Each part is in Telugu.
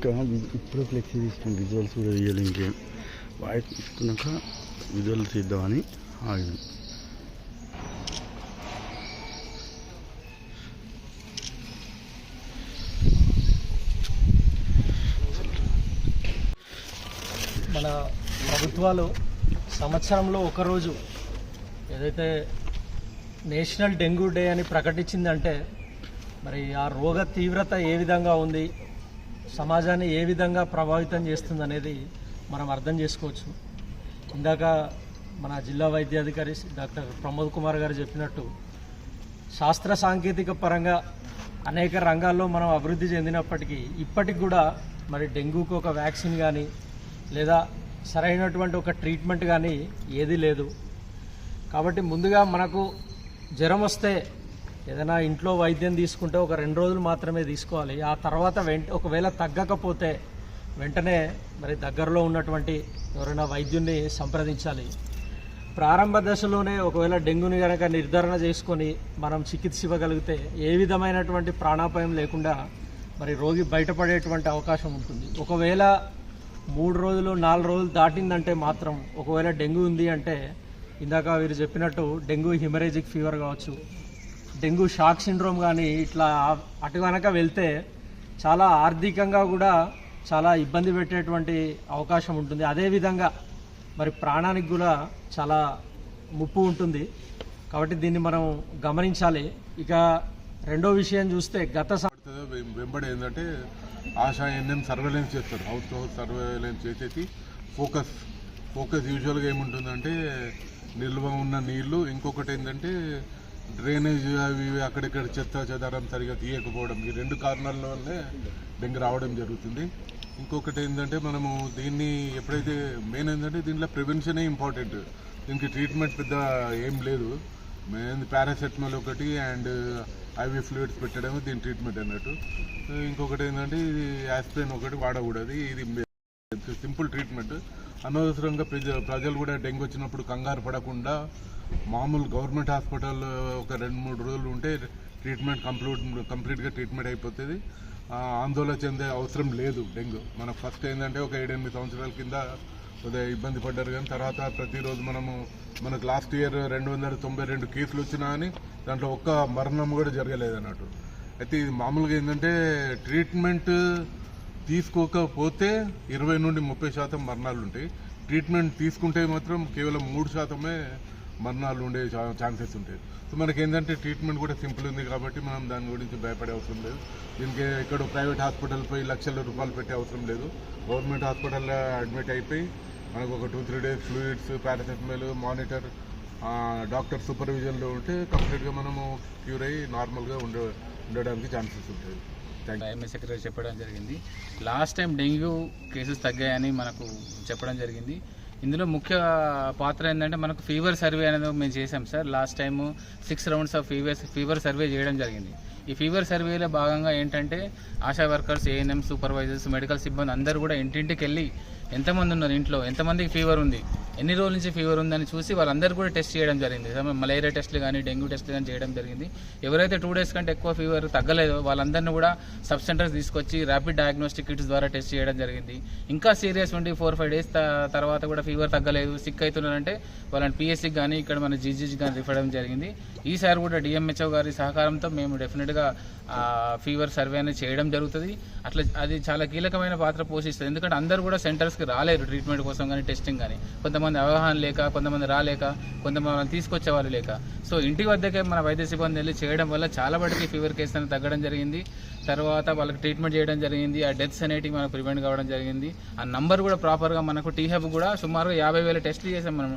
ఇంకా ఇప్పుడు ఫ్లెక్సీ తీసుకుని విజువల్స్ కూడా తీయాలి ఇంకేం. వాయిస్ తీసుకున్నాక విజువల్స్ తీద్దామని ఆగింది మన ప్రభుత్వాలు సంవత్సరంలో ఒకరోజు ఏదైతే నేషనల్ డెంగ్యూ డే అని ప్రకటించిందంటే మరి ఆ రోగ తీవ్రత ఏ విధంగా ఉంది? సమాజాన్ని ఏ విధంగా ప్రభావితం చేస్తుంది అనేది మనం అర్థం చేసుకోవచ్చు. ఇందాక మన జిల్లా వైద్యాధికారి డాక్టర్ ప్రమోద్ కుమార్ గారు చెప్పినట్టు శాస్త్ర సాంకేతిక పరంగా అనేక రంగాల్లో మనం అభివృద్ధి చెందినప్పటికీ ఇప్పటికి కూడా మరి డెంగ్యూకి ఒక వ్యాక్సిన్ కానీ లేదా సరైనటువంటి ఒక ట్రీట్మెంట్ కానీ ఏదీ లేదు. కాబట్టి ముందుగా మనకు జ్వరం వస్తే ఏదైనా ఇంట్లో వైద్యం తీసుకుంటే ఒక రెండు రోజులు మాత్రమే తీసుకోవాలి. ఆ తర్వాత వెంట ఒకవేళ తగ్గకపోతే వెంటనే మరి దగ్గరలో ఉన్నటువంటి ఎవరైనా వైద్యున్ని సంప్రదించాలి. ప్రారంభ దశలోనే ఒకవేళ డెంగ్యూని కనుక నిర్ధారణ చేసుకొని మనం చికిత్స ఇవ్వగలిగితే ఏ విధమైనటువంటి ప్రాణాపాయం లేకుండా మరి రోగి బయటపడేటువంటి అవకాశం ఉంటుంది. ఒకవేళ మూడు రోజులు నాలుగు రోజులు దాటిందంటే మాత్రం ఒకవేళ డెంగ్యూ ఉంది అంటే ఇందాక వీరు చెప్పినట్టు డెంగ్యూ హిమరేజిక్ ఫీవర్ కావచ్చు డెంగ్యూ షాక్ సిండ్రోమ్ కానీ ఇట్లా అటు కనుక వెళ్తే చాలా ఆర్థికంగా కూడా చాలా ఇబ్బంది పెట్టేటువంటి అవకాశం ఉంటుంది. అదేవిధంగా మరి ప్రాణానికి కూడా చాలా ముప్పు ఉంటుంది. కాబట్టి దీన్ని మనం గమనించాలి. ఇక రెండో విషయం చూస్తే గత వెంబడి ఏంటంటే ఆశా ఎన్ఎం సర్వేలెన్స్ చేస్తారు. హౌస్ టు హౌస్ సర్వేలెన్స్ చేసేసి ఫోకస్ ఫోకస్ యూజువల్గా ఏముంటుందంటే నిల్వ ఉన్న నీళ్ళు. ఇంకొకటి ఏంటంటే డ్రైనేజ్ అవి ఇవి అక్కడిక్కడ చెత్త చెదారం సరిగా తీయకపోవడం ఈ రెండు కారణాల్లోనే డెంగ్యూ రావడం జరుగుతుంది. ఇంకొకటి ఏంటంటే మనము దీన్ని ఎప్పుడైతే మెయిన్ ఏంటంటే దీంట్లో ప్రివెన్షనే ఇంపార్టెంట్ దీనికి ట్రీట్మెంట్ పెద్ద ఏం లేదు. మెయిన్ పారాసెటమాల్ ఒకటి అండ్ ఐవి ఫ్లూయిడ్స్ పెట్టడం దీని ట్రీట్మెంట్ అన్నట్టు. ఇంకొకటి ఏంటంటే ఇది యాస్ప్రిన్ ఒకటి వాడకూడదు. ఇది సింపుల్ ట్రీట్మెంట్. అనవసరంగా ప్రజ ప్రజలు కూడా డెంగ్యూ వచ్చినప్పుడు కంగారు పడకుండా మామూలు గవర్నమెంట్ హాస్పిటల్ ఒక రెండు మూడు రోజులు ఉంటే ట్రీట్మెంట్ కంప్లీట్ కంప్లీట్గా ట్రీట్మెంట్ అయిపోతుంది. ఆందోళన చెందే అవసరం లేదు డెంగ్యూ. మనకు ఫస్ట్ ఏంటంటే ఒక ఏడెనిమిది సంవత్సరాల కింద కొద్దిగా ఇబ్బంది పడ్డారు కానీ తర్వాత ప్రతిరోజు మనము మనకు లాస్ట్ ఇయర్ రెండు వందల తొంభై రెండు కేసులు వచ్చినా కానీ దాంట్లో ఒక్క మరణం కూడా జరగలేదు అన్నట్టు. అయితే ఇది మామూలుగా ఏంటంటే ట్రీట్మెంట్ తీసుకోకపోతే ఇరవై నుండి ముప్పై శాతం మరణాలు ఉంటాయి. ట్రీట్మెంట్ తీసుకుంటే మాత్రం కేవలం మూడు శాతమే మరణాలు ఉండే ఛాన్సెస్ ఉంటాయి. సో మనకి ఏంటంటే ట్రీట్మెంట్ కూడా సింపుల్ ఉంది కాబట్టి మనం దాని గురించి భయపడే అవసరం లేదు. దీనికి ఇక్కడ ప్రైవేట్ హాస్పిటల్ పోయి లక్షల రూపాయలు పెట్టే అవసరం లేదు. గవర్నమెంట్ హాస్పిటల్లో అడ్మిట్ అయిపోయి మనకు ఒక two three days fluids paracetamol monitor doctor సూపర్విజన్లో ఉంటే కంప్లీట్గా మనము క్యూర్ అయ్యి నార్మల్గా ఉండ ఉండడానికి ఛాన్సెస్ ఉంటాయి. థ్యాంక్ సెక్రటరీ చెప్పడం జరిగింది. లాస్ట్ టైం డెంగ్యూ కేసెస్ తగ్గాయని మనకు చెప్పడం జరిగింది. ఇందులో ముఖ్య పాత్ర ఏంటంటే మనకు ఫీవర్ సర్వే అనేది మేము చేసాం sir. Last time six rounds of fever fever survey చేయడం జరిగింది. ఈ ఫీవర్ సర్వేలో భాగంగా ఏంటంటే ASHA workers ANM supervisors medical సిబ్బంది అందరూ కూడా ఇంటింటికి వెళ్ళి ఎంతమంది ఉన్నారు ఇంట్లో? ఎంతమందికి ఫీవర్ ఉంది? ఎన్ని రోజుల నుంచి ఫీవర్ ఉందని చూసి వాళ్ళందరూ కూడా టెస్ట్ చేయడం జరిగింది. మలేరియా టెస్ట్లు కానీ డెంగ్యూ టెస్ట్లు కానీ చేయడం జరిగింది. ఎవరైతే టూ డేస్ కంటే ఎక్కువ ఫీవర్ తగ్గలేదో వాళ్ళందరినీ కూడా సబ్ సెంటర్స్ తీసుకొచ్చి ర్యాపిడ్ డయాగ్నోస్టిక్ కిట్స్ ద్వారా టెస్ట్ చేయడం జరిగింది. ఇంకా సీరియస్ ఉండి ఫోర్ ఫైవ్ డేస్ తర్వాత కూడా ఫీవర్ తగ్గలేదు. సిక్ అవుతున్నారంటే వాళ్ళని పిఎస్సికి కానీ ఇక్కడ మన జీజీకి కానీ రిఫర్ అవ్వడం జరిగింది. ఈసారి కూడా డిఎంహెచ్ఓ గారి సహకారంతో మేము డెఫినెట్గా ఫీవర్ సర్వే అనేది చేయడం జరుగుతుంది. అట్లా అది చాలా కీలకమైన పాత్ర పోషిస్తుంది. ఎందుకంటే అందరూ కూడా సెంటర్స్ హాస్పిటల్స్కి రాలేరు ట్రీట్మెంట్ కోసం కానీ టెస్టింగ్ కానీ కొంతమంది అవగాహన లేక కొంతమంది రాలేక కొంతమంది తీసుకొచ్చే వాళ్ళు లేక. సో ఇంటి వద్దకే మన వైద్య సిబ్బంది వెళ్ళి చేయడం వల్ల చాలా వాటికి ఫీవర్ కేసు అనేది తగ్గడం జరిగింది. తర్వాత వాళ్ళకి ట్రీట్మెంట్ చేయడం జరిగింది. ఆ డెత్స్ అనేటివి మనకు ప్రివెంట్ కావడం జరిగింది. ఆ నంబర్ కూడా ప్రాపర్గా మనకు టీ హబ్ కూడా సుమారుగా యాభై వేల టెస్టులు చేసాం మనం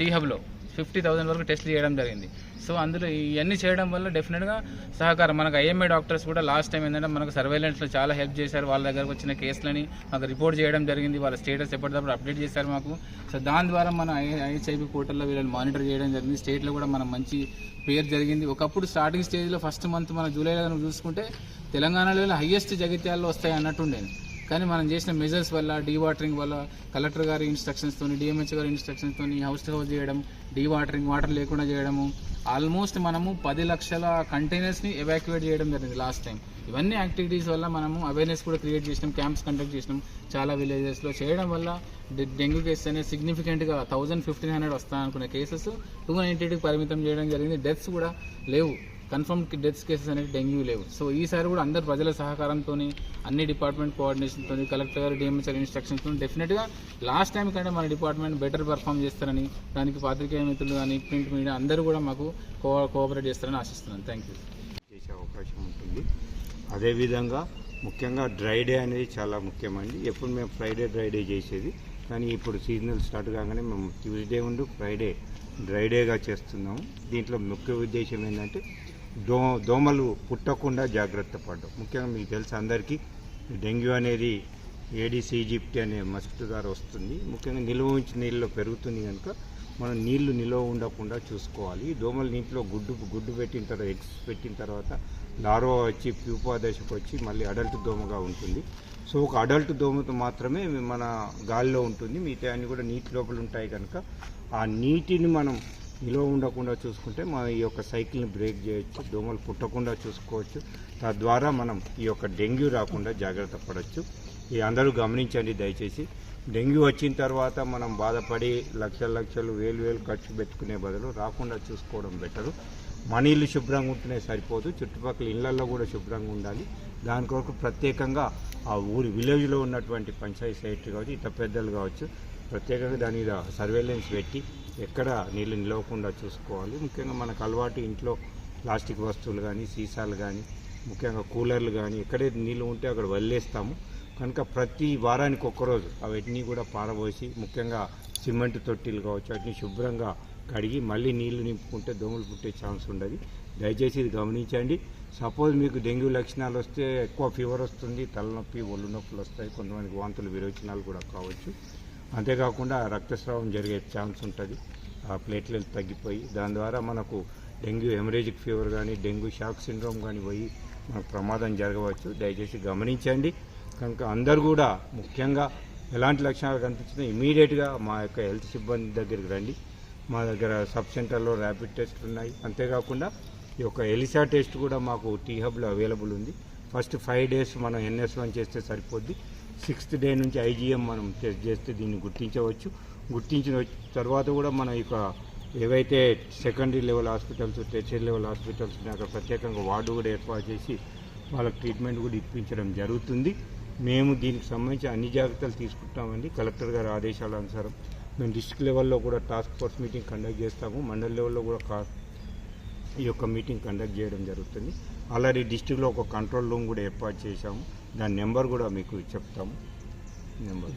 టీ హబ్లో ఫిఫ్టీ థౌసండ్ వరకు టెస్ట్లు చేయడం జరిగింది. సో అందులో ఇవన్నీ చేయడం వల్ల డెఫినెట్గా సహకారం. మనకు ఐఎంఏ డాక్టర్స్ కూడా లాస్ట్ టైం ఏంటంటే మనకు సర్వేలెన్స్లో చాలా హెల్ప్ చేశారు. వాళ్ళ దగ్గరకు వచ్చిన కేసులని మాకు రిపోర్ట్ చేయడం జరిగింది. వాళ్ళ స్టేటస్ ఎప్పటికప్పుడు అప్డేట్ చేశారు మాకు. సో దాని ద్వారా మన ఐహెచ్ఐబి పోర్టల్లో వీళ్ళని మానిటర్ చేయడం జరిగింది. స్టేట్లో కూడా మనం మంచి పేరు జరిగింది. ఒకప్పుడు స్టార్టింగ్ స్టేజ్లో ఫస్ట్ మంత్ మన జూలైలో చూసుకుంటే తెలంగాణలో హైయెస్ట్ జగిత్యాల్లో వస్తాయి అన్నట్టుండేది. కానీ మనం చేసిన మెజర్స్ వల్ల డీవాటరింగ్ వల్ల కలెక్టర్ గారి ఇన్స్ట్రక్షన్స్తో డిఎంహెచ్ గారి ఇన్స్ట్రక్షన్స్తో హౌస్ టు హౌస్ చేయడం డీవాటరింగ్ వాటర్ లేకుండా చేయడము ఆల్మోస్ట్ మనము పది లక్షల కంటైనర్స్ని ఎవాక్యువేట్ చేయడం జరిగింది లాస్ట్ టైం ఇవన్నీ యాక్టివిటీస్ వల్ల మనము అవేర్నెస్ కూడా క్రియేట్ చేసినాం క్యాంప్స్ కండక్ట్ చేసినాం. చాలా విలేజెస్లో చేయడం వల్ల డెంగ్యూ కేసెస్ అనేది సిగ్నిఫికెంట్గా థౌజండ్ ఫిఫ్టీన్ హండ్రెడ్ వస్తాయనుకునే కేసెస్ టూ నైంటీకి పరిమితం చేయడం జరిగింది. డెత్స్ కూడా లేవు. కన్ఫర్మ్ డెత్స్ కేసెస్ అనేవి డెంగ్యూ లేవు. సో ఈసారి కూడా అందరు ప్రజల సహకారంతో అన్ని డిపార్ట్మెంట్ కోఆర్డినేషన్తో కలెక్టర్ గారు డిఎంఎస్ఆర్ ఇన్స్ట్రక్షన్స్తో డెఫినెట్గా లాస్ట్ టైం కంటే మన డిపార్ట్మెంట్ బెటర్ పర్ఫామ్ చేస్తారని దానికి పాత్రికేయ మిత్రులు కానీ ప్రింట్ మీడియా అందరూ కూడా మాకు కో కోఆపరేట్ చేస్తారని ఆశిస్తున్నాను. Thank you. చేసే అవకాశం ఉంటుంది. అదేవిధంగా ముఖ్యంగా డ్రై డే అనేది చాలా ముఖ్యమండి. ఎప్పుడు మేము ఫ్రైడే డ్రై డే చేసేది. కానీ ఇప్పుడు సీజనల్ స్టార్ట్ కాగానే మేము ట్యూస్డే ఉండు ఫ్రైడే డ్రై డేగా చేస్తున్నాము. దీంట్లో ముఖ్య ఉద్దేశం ఏంటంటే దో దోమలు పుట్టకుండా జాగ్రత్త పడడం. ముఖ్యంగా మీకు తెలుసు అందరికీ డెంగ్యూ అనేది ఏడిస్ ఈజిప్ట్ అనే మస్కిటో ద్వారా వస్తుంది. ముఖ్యంగా నిల్వ ఉంచిన నీళ్ళలో పెరుగుతుంది కనుక మనం నీళ్ళు నిల్వ ఉండకుండా చూసుకోవాలి. దోమలు నీటిలో గుడ్డు గుడ్డు పెట్టిన తర్వాత ఎగ్స్ పెట్టిన తర్వాత లార్వా వచ్చి ప్యూపా దశకు వచ్చి మళ్ళీ అడల్ట్ దోమగా ఉంటుంది. సో ఒక అడల్ట్ దోమతో మాత్రమే మన గాలిలో ఉంటుంది. మిగతా అన్నీ కూడా నీటి లోపల ఉంటాయి కనుక ఆ నీటిని మనం నిలువ ఉండకుండా చూసుకుంటే మనం ఈ యొక్క సైకిల్ని బ్రేక్ చేయొచ్చు దోమలు పుట్టకుండా చూసుకోవచ్చు. తద్వారా మనం ఈ యొక్క డెంగ్యూ రాకుండా జాగ్రత్త పడవచ్చు ఇది అందరూ గమనించండి దయచేసి. డెంగ్యూ వచ్చిన తర్వాత మనం బాధపడి లక్షల లక్షలు వేలు వేలు ఖర్చు పెట్టుకునే బదులు రాకుండా చూసుకోవడం బెటరు. మన ఇల్లు శుభ్రంగా ఉంటేనే సరిపోదు. చుట్టుపక్కల ఇళ్ళలో కూడా శుభ్రంగా ఉండాలి. దాని కొరకు ప్రత్యేకంగా ఆ ఊరి విలేజ్లో ఉన్నటువంటి పంచాయతీ సెక్రటరీ కావచ్చు ఇతర పెద్దలు కావచ్చు ప్రత్యేకంగా దాని మీద సర్వేలెన్స్ పెట్టి ఎక్కడ నీళ్ళు నిలవకుండా చూసుకోవాలి. ముఖ్యంగా మనకు అలవాటు ఇంట్లో ప్లాస్టిక్ వస్తువులు కానీ సీసాలు కానీ ముఖ్యంగా కూలర్లు కానీ ఎక్కడైతే నీళ్ళు ఉంటే అక్కడ వదిలేస్తాము. కనుక ప్రతి వారానికి ఒక్కరోజు అవన్నీ కూడా పారబోసి ముఖ్యంగా సిమెంట్ తొట్టిలు కావచ్చు వాటిని శుభ్రంగా కడిగి మళ్ళీ నీళ్ళు నింపుకుంటే దోమలు పుట్టే ఛాన్స్ ఉండదు. దయచేసి ఇది గమనించండి. సపోజ్ మీకు డెంగ్యూ లక్షణాలు వస్తే ఎక్కువ ఫీవర్ వస్తుంది తలనొప్పి ఒళ్ళు నొప్పులు వస్తాయి కొంతమందికి వాంతులు విరోచనాలు కూడా కావచ్చు. అంతేకాకుండా రక్తస్రావం జరిగే ఛాన్స్ ఉంటుంది. ఆ ప్లేట్లెట్ తగ్గిపోయి దాని ద్వారా మనకు డెంగ్యూ హెమరేజిక్ ఫీవర్ కానీ డెంగ్యూ షాక్ సిండ్రోమ్ కానీ పోయి మనకు ప్రమాదం జరగవచ్చు. దయచేసి గమనించండి. కనుక అందరు కూడా ముఖ్యంగా ఎలాంటి లక్షణాలు కనిపించినా ఇమీడియట్గా మా యొక్క హెల్త్ సిబ్బంది దగ్గరికి రండి. మా దగ్గర సబ్ సెంటర్లో ర్యాపిడ్ టెస్ట్ ఉన్నాయి. అంతేకాకుండా ఈ యొక్క ఎలిసా టెస్ట్ కూడా మాకు టీ హబ్లో అవైలబుల్ ఉంది. ఫస్ట్ ఫైవ్ డేస్ మనం ఎన్ఎస్ వన్ చేస్తే సరిపోద్ది. సిక్స్త్ డే నుంచి ఐజీఎం మనం టెస్ట్ చేస్తే దీన్ని గుర్తించవచ్చు. గుర్తించిన తర్వాత కూడా మనం ఇక ఏవైతే secondary level hospitals tertiary level hospitals ఉన్నాయి అక్కడ ప్రత్యేకంగా వార్డు కూడా ఏర్పాటు చేసి వాళ్ళకి ట్రీట్మెంట్ కూడా ఇప్పించడం జరుగుతుంది. మేము దీనికి సంబంధించి అన్ని జాగ్రత్తలు తీసుకుంటామండి. కలెక్టర్ గారి ఆదేశాల అనుసారం మేము డిస్ట్రిక్ట్ లెవెల్లో కూడా టాస్క్ ఫోర్స్ మీటింగ్ కండక్ట్ చేస్తాము. మండల్ లెవెల్లో కూడా కా ఈ యొక్క మీటింగ్ కండక్ట్ చేయడం జరుగుతుంది. ఆల్రెడీ డిస్టిక్లో ఒక కంట్రోల్ రూమ్ కూడా ఏర్పాటు చేశాము. దాని నెంబర్ కూడా మీకు చెప్తాము నెంబర్.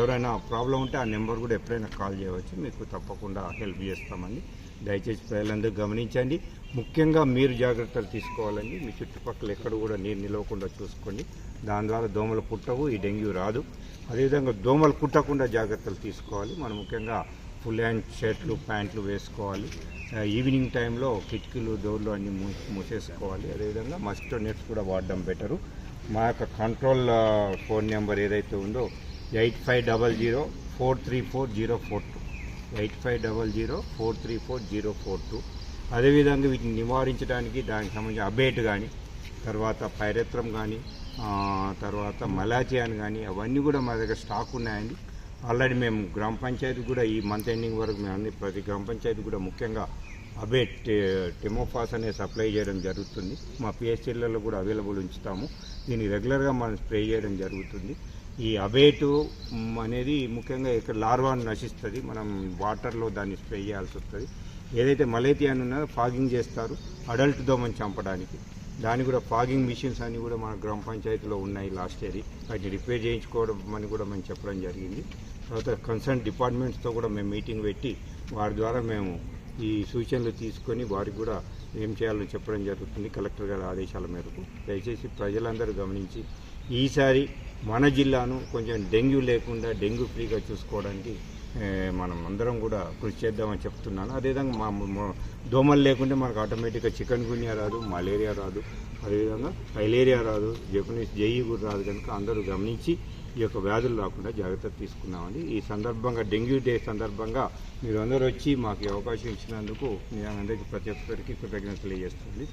ఎవరైనా ప్రాబ్లం ఉంటే ఆ నెంబర్ కూడా ఎప్పుడైనా కాల్ చేయవచ్చు. మీకు తప్పకుండా హెల్ప్ చేస్తామండి. దయచేసి ప్రజలందరూ గమనించండి. ముఖ్యంగా మీరు జాగ్రత్తలు తీసుకోవాలండి. మీ చుట్టుపక్కల ఎక్కడ కూడా నీరు నిలవకుండా చూసుకోండి. దాని ద్వారా దోమలు పుట్టవు ఈ డెంగ్యూ రాదు. అదేవిధంగా దోమలు కుట్టకుండా జాగ్రత్తలు తీసుకోవాలి. మనం ముఖ్యంగా ఫుల్ హ్యాండ్ షర్ట్లు ప్యాంట్లు వేసుకోవాలి. ఈవినింగ్ టైంలో కిటికీలు డోర్లు అన్నీ మూ మూసేసుకోవాలి. అదేవిధంగా మస్కిటో నెట్స్ కూడా వాడడం బెటరు. మా యొక్క కంట్రోల్ ఫోన్ నెంబర్ ఏదైతే ఉందో eight five double zero four three four zero four two. Eight five double zero four three four zero four two. అదేవిధంగా వీటిని నివారించడానికి దానికి సంబంధించి అబేట్ కానీ తర్వాత పైరత్రం కానీ తర్వాత మలాచియాన్ కానీ అవన్నీ కూడా మా దగ్గర స్టాక్ ఉన్నాయండి. ఆల్రెడీ మేము గ్రామ పంచాయతీ కూడా ఈ మంత్ ఎండింగ్ వరకు మేము అన్ని ప్రతి గ్రామ పంచాయతీ కూడా ముఖ్యంగా అబేట్ టెమోఫాస్ అనే సప్లై చేయడం జరుగుతుంది. మా పిహెచ్ఎల్లలో కూడా అవైలబుల్ ఉంచుతాము. దీన్ని రెగ్యులర్గా మనం స్ప్రే చేయడం జరుగుతుంది. ఈ అబేటు అనేది ముఖ్యంగా ఇక్కడ లార్వాను నశిస్తుంది. మనం వాటర్లో దాన్ని స్ప్రే చేయాల్సి వస్తుంది. ఏదైతే మలేతియాన్ ఉన్నదో ఫాగింగ్ చేస్తారు అడల్ట్ దోమని చంపడానికి. దాని కూడా ఫాగింగ్ మిషన్స్ అని కూడా మన గ్రామ పంచాయతీలో ఉన్నాయి లాస్ట్ ఇయర్. వాటిని రిపేర్ చేయించుకోవడం అని కూడా మేము చెప్పడం జరిగింది. తర్వాత కన్సర్న్ డిపార్ట్మెంట్స్తో కూడా మేము మీటింగ్ పెట్టి వారి ద్వారా మేము ఈ సూచనలు తీసుకొని వారికి కూడా ఏం చేయాలో చెప్పడం జరుగుతుంది కలెక్టర్ గారి ఆదేశాల మేరకు. దయచేసి ప్రజలందరూ గమనించి ఈసారి మన జిల్లాను కొంచెం డెంగ్యూ లేకుండా డెంగ్యూ ఫ్రీగా చూసుకోవడానికి మనం అందరం కూడా కృషి చేద్దామని చెప్తున్నాను. అదేవిధంగా మా మా- దోమలు లేకుంటే మనకు ఆటోమేటిక్గా చికెన్ గున్యా రాదు మలేరియా రాదు. అదేవిధంగా ఫైలేరియా రాదు జపనీస్ జయ్యి కూడా రాదు కనుక అందరూ గమనించి ఈ యొక్క వ్యాధులు రాకుండా జాగ్రత్తలు తీసుకున్నామండి ఈ సందర్భంగా డెంగ్యూ డే సందర్భంగా మీరు అందరూ వచ్చి మాకు అవకాశం ఇచ్చినందుకు మీ అందరికీ ప్రతి ఒక్కరికి కృతజ్ఞతలు తెలియజేస్తుంది